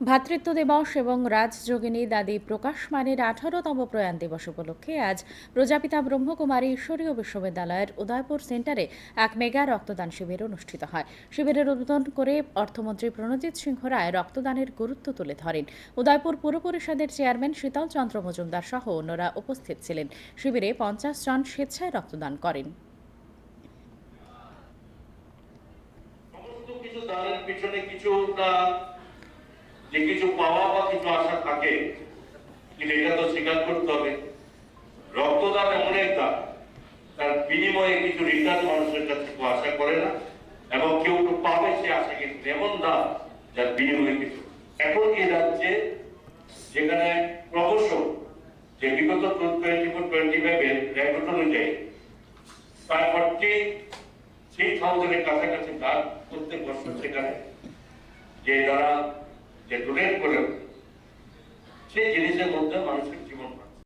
ভ্রাতৃত্ব দিবস এবং রাজযোগিনী দাদি প্রকাশ মানের আঠারোতম প্রয়াণ দিবস উপলক্ষে আজ প্রজাপিতা ব্রহ্মকুমারী ঈশ্বরীয় বিশ্ববিদ্যালয়ের উদয়পুর সেন্টারে এক মেগা রক্তদান শিবির অনুষ্ঠিত হয়। শিবিরের উদ্বোধন করে অর্থমন্ত্রী প্রণজিৎ সিংহ রায় রক্তদানের গুরুত্ব তুলে ধরেন। উদয়পুর পুর পরিষদের চেয়ারম্যান শীতল চন্দ্র মজুমদার সহ অন্যরা উপস্থিত ছিলেন। শিবিরে পঞ্চাশ জন স্বেচ্ছায় রক্তদান করেন। পিছনে যে কিছু পাওয়া বা কিছু আশা থাকে, কিন্তু এটা তো স্বীকার করতে হবে। রক্তদান এমন এক দান তার বিনিময়ে কিছু রিটার্ন মানুষের কাছে কেউ আশা করে না, এবং কেউ কেউ পাবে সে আশা, কিন্তু এমন দান যার বিনিময়ে কিছু। এখন এই রাজ্যে যেখানে ক্রমশ যে বিগত টোয়েন্টি ফোর টোয়েন্টি ফাইভের রেকর্ড অনুযায়ী প্রায় ফর্টি থ্রি থাউজেন্ডের কাছাকাছি দান প্রত্যেক বছর সেখানে যে যারা যে দূরের করে সেই জিনিসের মধ্যে মানুষের